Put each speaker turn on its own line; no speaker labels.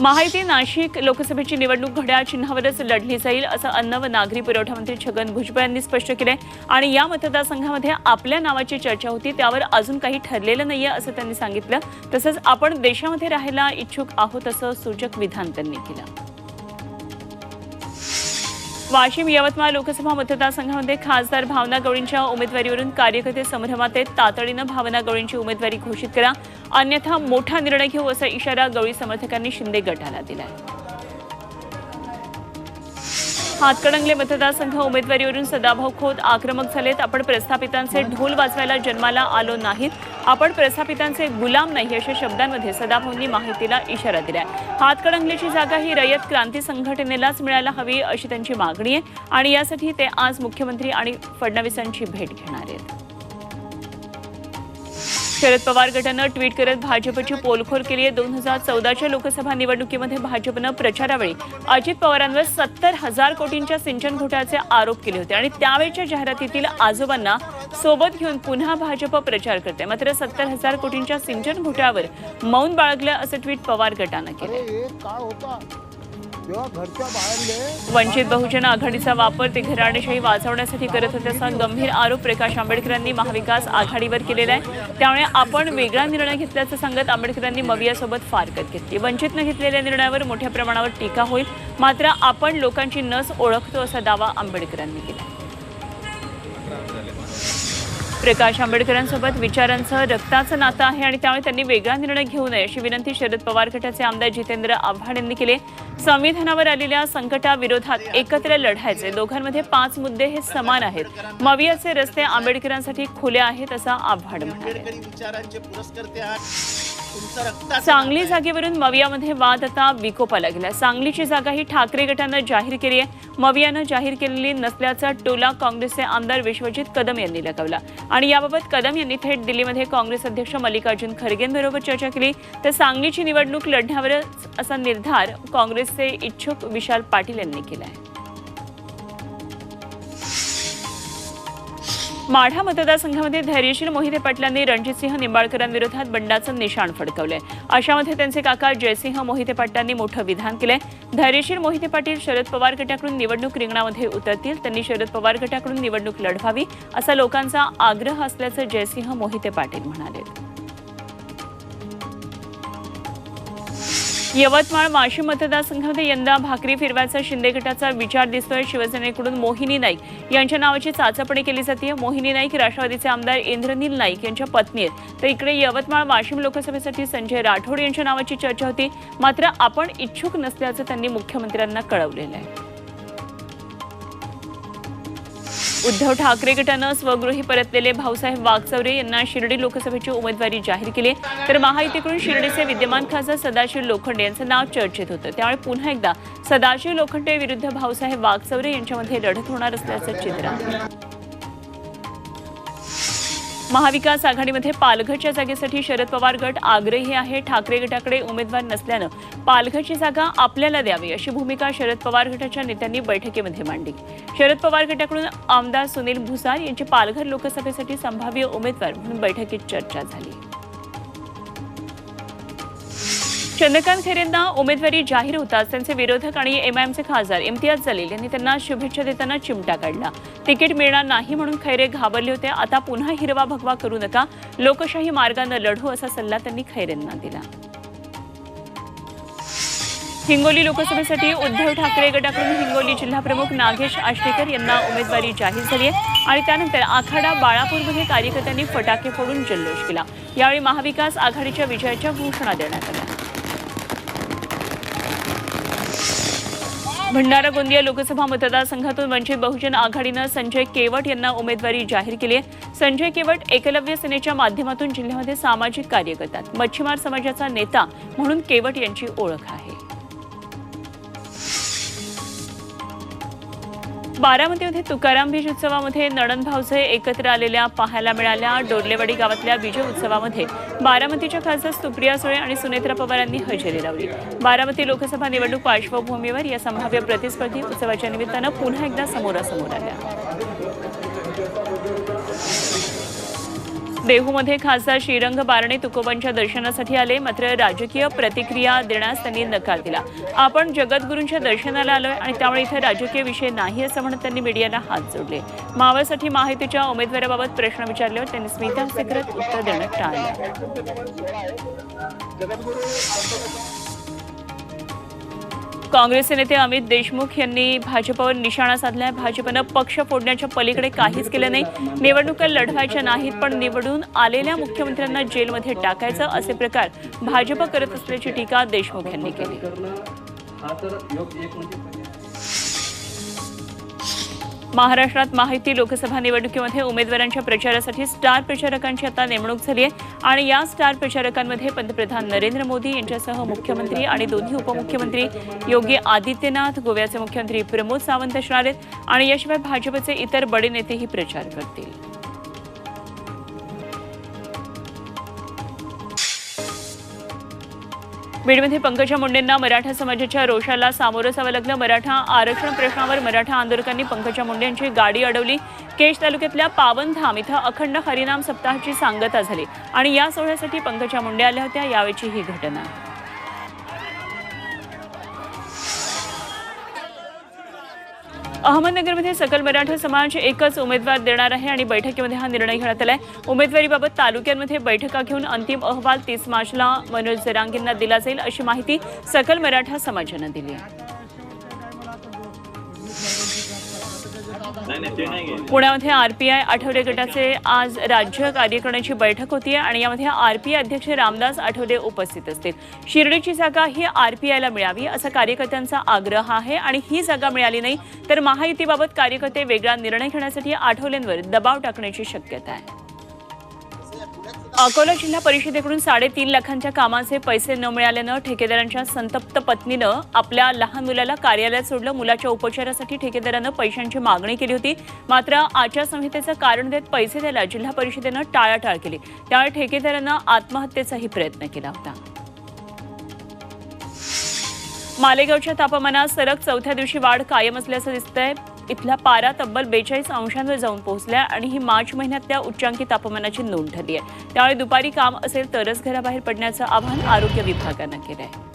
महायुती नाशिक लोकसभेची निवडणूक घड्याळ चिन्हावरच लढली जाईल असं अन्न व नागरी पुरवठा मंत्री छगन भुजबळ यांनी स्पष्ट केलंय. आणि या मतदारसंघामध्ये आपल्या नावाची चर्चा होती त्यावर अजून काही ठरलेलं नाहीये असं त्यांनी सांगितलं. तसंच आपण देशामध्ये राहायला इच्छुक आहोत असं सूचक विधान त्यांनी केलं. वाशिम यवतमाळ लोकसभा मतदारसंघामध्ये खासदार भावना गवळींच्या उमेदवारीवरून कार्यकर्ते संभ्रमात आहेत. तातडीनं भावना गवळींची उमेदवारी घोषित करा. अन्यथा मोठा निर्णय घेऊ असा इशारा गवळी समर्थकांनी शिंदे गटाला दिलाय. हातकणंगले मतदारसंघ उमेदवारीवरून सदाभाऊ खोत आक्रमक झालेत. आपण प्रस्थापितांचे ढोल वाजवायला जन्माला आलो नाहीत. आपण प्रस्थापितांचे गुलाम नाही अशा शब्दांमध्ये सदाभाऊंनी माहितीला इशारा दिलाय. हातकणंगलेची जागा ही रयत क्रांती संघटनेलाच मिळायला हवी अशी त्यांची मागणी आहे. आणि यासाठी ते आज मुख्यमंत्री आणि फडणवीसांची भेट घेणार आहेत. शरद पवार गटानं ट्विट करत भाजपची पोलखोल केली आहे. दोन हजार चौदाच्या लोकसभा निवडणुकीमध्ये भाजपनं प्रचारावेळी अजित पवारांवर सत्तर हजार कोटींच्या सिंचन घोटाळ्याचे आरोप केले होते. आणि त्यावेळच्या जाहिरातीतील आजोबांना सोबत घेऊन पुन्हा भाजप प्रचार करते मात्र सत्तर हजार कोटींच्या सिंचन घोटाळ्यावर मौन बाळगलं असं ट्विट पवार गटानं केलं वंचित बहुजन आघाडीचा वापर ते घराणेशाही वाचवण्यासाठी करत होते असा गंभीर आरोप प्रकाश आंबेडकरांनी महाविकास आघाडीवर केलेला आहे. त्यामुळे आपण वेगळा निर्णय घेतल्याचं सांगत आंबेडकरांनी मवियासोबत फारकत घेतली. वंचितनं घेतलेल्या निर्णयावर मोठ्या प्रमाणावर टीका होईल. मात्र आपण लोकांची नस ओळखतो असा दावा आंबेडकरांनी केला. प्रकाश आंबेडकरांसोबत विचारांचं रक्ताचं नातं आहे आणि त्यामुळे त्यांनी वेगळा निर्णय घेऊ नये अशी विनंती शरद पवार गटाचे आमदार जितेंद्र आव्हाड यांनी केली संविधानावर आलेल्या संकटाविरोधात एकत्र लढायचे. दोघांमध्ये पाच मुद्दे हे समान आहेत. मवियाचे रस्ते आंबेडकरांसाठी खुले आहेत असं आव्हाड म्हणाले. सांगली. जागेवरून मवियामध्ये वाद आता विकोपाला गेला सांगलीची जागा ही ठाकरे गटानं जाहीर केली आहे. मवियानं जाहीर केलेली नसल्याचा टोला काँग्रेसचे आमदार विश्वजित कदम यांनी लगावला. आणि याबाबत कदम यांनी थेट दिल्लीमध्ये काँग्रेस अध्यक्ष मल्लिकार्जुन खरगेंबरोबर चर्चा केली. तर सांगलीची निवडणूक लढण्यावरच असा निर्धार काँग्रेसचे इच्छुक विशाल पाटील यांनी केला आहे. माढा मतदारसंघामध्ये धैर्यशील मोहिते पाटलांनी रणजितसिंह निंबाळकरांविरोधात बंडाचं निशाण फडकवलंय. अशामध्ये त्यांचे काका जयसिंह मोहिते पाटलांनी मोठं विधान केलंय. धैर्यशील मोहिते पाटील शरद पवार गटाकडून निवडणूक रिंगणामध्ये उतरतील. त्यांनी शरद पवार गटाकडून निवडणूक लढवावी असा लोकांचा आग्रह असल्याचं जयसिंह मोहिते पाटील म्हणाले. यवतमाळ वाशिम मतदारसंघामध्ये यंदा भाकरी फिरवायचा शिंदे गटाचा विचार दिसतोय. शिवसेनेकडून मोहिनी नाईक यांच्या नावाची चाचपणी केली जाते मोहिनी नाईक राष्ट्रवादीचे आमदार इंद्रनील नाईक यांच्या पत्नी आहेत. तर इकडे यवतमाळ वाशिम लोकसभेसाठी संजय राठोड यांच्या नावाची चर्चा होती. मात्र आपण इच्छुक नसल्याचं त्यांनी मुख्यमंत्र्यांना कळवलेलं आहे. उद्धव ठाकरे गटानं स्वगृही परतलेले भाऊसाहेब वागचौरे यांना शिर्डी लोकसभेची उमेदवारी जाहीर केली. तर महायुतीकडून शिर्डीचे विद्यमान खासदार सदाशिव लोखंडे यांचं नाव चर्चेत होतं. त्यामुळे पुन्हा एकदा सदाशिव लोखंडे विरुद्ध भाऊसाहेब वागचौरे यांच्यामध्ये लढत होणार असल्याचं चित्र. आहे महाविकास आघाडीमध्ये पालघरच्या जागेसाठी शरद पवार गट आग्रही आहे. ठाकरे गटाकडे उमेदवार नसल्यानं पालघरची जागा आपल्याला द्यावी अशी भूमिका शरद पवार गटाच्या नेत्यांनी बैठकीमध्ये मांडली. शरद पवार गटाकडून आमदार सुनील भुसार यांची पालघर लोकसभेसाठी संभाव्य उमेदवार म्हणून बैठकीत चर्चा झाली. चंद्रकांत खैरेंना उमेदवारी जाहीर होताच त्यांचे विरोधक आणि एमआयएमचे खासदार इम्तियाज जलील यांनी त्यांना शुभेच्छा देताना चिमटा काढला. तिकीट मिळणार नाही म्हणून खैरे घाबरले होते. आता पुन्हा हिरवा भगवा करू नका. लोकशाही मार्गानं लढू असा सल्ला त्यांनी खैरेंना दिला. हिंगोली लोकसभेसाठी उद्धव ठाकरे गटाकडून हिंगोली जिल्हाप्रमुख नागेश आष्टेकर यांना उमेदवारी जाहीर झाली आहे. आणि त्यानंतर आखाडा बाळापूरमध्ये कार्यकर्त्यांनी फटाके फोडून जल्लोष केला. यावेळी महाविकास आघाडीच्या विजयाच्या घोषणा देण्यात आल्या. भंडारा गोंदिया लोकसभा मतदारसंघातून वंचित बहुजन आघाडीनं संजय केवट यांना उमेदवारी जाहीर केली आहे. संजय केवट एकलव्य सेनेच्या माध्यमातून जिल्ह्यामध्ये सामाजिक कार्य करतात. मच्छीमार समाजाचा नेता म्हणून केवट यांची ओळख आहे. बारामतीमध्ये तुकाराम बीज उत्सवामध्ये नणन भाऊजे एकत्र आलेल्या पाहायला मिळाल्या. डोरलेवाडी गावातल्या बीज उत्सवामध्ये बारामतीच्या खासदार सुप्रिया सुळे आणि सुनेत्रा पवार यांनी हजेरी लावली. बारामती लोकसभा निवडणूक पार्श्वभूमीवर या संभाव्य प्रतिस्पर्धी उत्सवाच्या निमित्तानं पुन्हा एकदा समोरासमोर आल्या. देहूमध्ये खासदार श्रीरंग बारणे तुकोबांच्या दर्शनासाठी आले मात्र राजकीय प्रतिक्रिया देण्यास त्यांनी नकार दिला. आपण जगद्गुरूंच्या दर्शनाला आलोय आणि त्यामुळे इथे राजकीय विषय नाही असं म्हणत त्यांनी मीडियाला हात जोडले. मावळसाठी माहितीच्या उमेदवाराबाबत प्रश्न विचारल्यावर त्यांनी स्मिता हस्य करत उत्तर देणं टाळलं. काँग्रेसचे नेते अमित देशमुख यांनी भाजपवर निशाणा साधलाय. भाजपनं पक्ष फोडण्याच्या पलीकडे काहीच केलं नाही. निवडणुका लढवायच्या नाहीत पण निवडून आलेल्या मुख्यमंत्र्यांना जेलमध्ये टाकायचं असे प्रकार भाजप करत असल्याची टीका देशमुख यांनी केली. महाराष्ट्रात माहिती लोकसभा निवडणुकीमध्ये उमेदवारांच्या प्रचारासाठी स्टार प्रचारकांची आता नेमणूक झाली आहे. आणि या स्टार प्रचारकांमध्ये पंतप्रधान नरेंद्र मोदी यांच्यासह मुख्यमंत्री आणि दोन्ही उपमुख्यमंत्री योगी आदित्यनाथ गोव्याचे मुख्यमंत्री प्रमोद सावंत असणार आहेत. आणि याशिवाय भाजपचे इतर बडे नेतेही प्रचार करतील. बीडमध्ये पंकजा मुंडेंना मराठा समाजाच्या रोषाला सामोरं जावं लागलं. मराठा आरक्षण प्रश्नावर मराठा आंदोलकांनी पंकजा मुंडे यांची गाडी अडवली. केश तालुक्यातल्या पावनधाम इथं अखंड हरिनाम सप्ताहाची सांगता झाली. आणि या सोहळ्यासाठी पंकजा मुंडे आल्या होत्या. यावेळची ही घटना. अहमदनगरमध्ये सकल मराठा समाज एकच उमेदवार देणार आहे आणि बैठकीमध्ये हा निर्णय घेण्यात आला आहे उमेदवारीबाबत तालुक्यांमध्ये बैठका घेऊन अंतिम अहवाल तीस मार्चला मनोज जरांगेंना दिला जाईल अशी माहिती सकल मराठा समाजानं दिली आहे. पुण्यामध्ये आरपीआय आठवले गटाचे आज राज्य कार्यकारिणीची बैठक होती आणि यामध्ये आरपीआय अध्यक्ष रामदास आठवले उपस्थित असतील. शिर्डीची जागा ही आरपीआयला मिळावी असा कार्यकर्त्यांचा आग्रह आहे आणि ही जागा मिळाली नाही तर महायुतीबाबत कार्यकर्ते वेगळा निर्णय घेण्यासाठी आठवलेंवर दबाव टाकण्याची शक्यता आहे. अकोला जिल्हा परिषदेकडून साडेतीन लाखांच्या कामाचे पैसे न मिळाल्यानं ठेकेदारांच्या संतप्त पत्नीनं आपल्या लहान मुलाला कार्यालयात सोडलं. मुलाच्या उपचारासाठी ठेकेदारानं पैशांची मागणी केली होती. मात्र आचारसंहितेचं कारण देत पैसे द्यायला जिल्हा परिषदेनं टाळाटाळ केली. त्यामुळे ठेकेदारानं आत्महत्येचाही प्रयत्न केला होता. मालेगावच्या तापमानात सलग चौथ्या दिवशी वाढ कायम असल्याचं दिसतंय. इथला पारा तब्बल बेचाळीस अंशांवर जाऊन पोहोचला आणि ही मार्च महिन्यातल्या उच्चांकी तापमानाची नोंद ठरली आहे. त्यामुळे दुपारी काम असेल तरच घराबाहेर पडण्याचं आवाहन आरोग्य विभागानं केलं आहे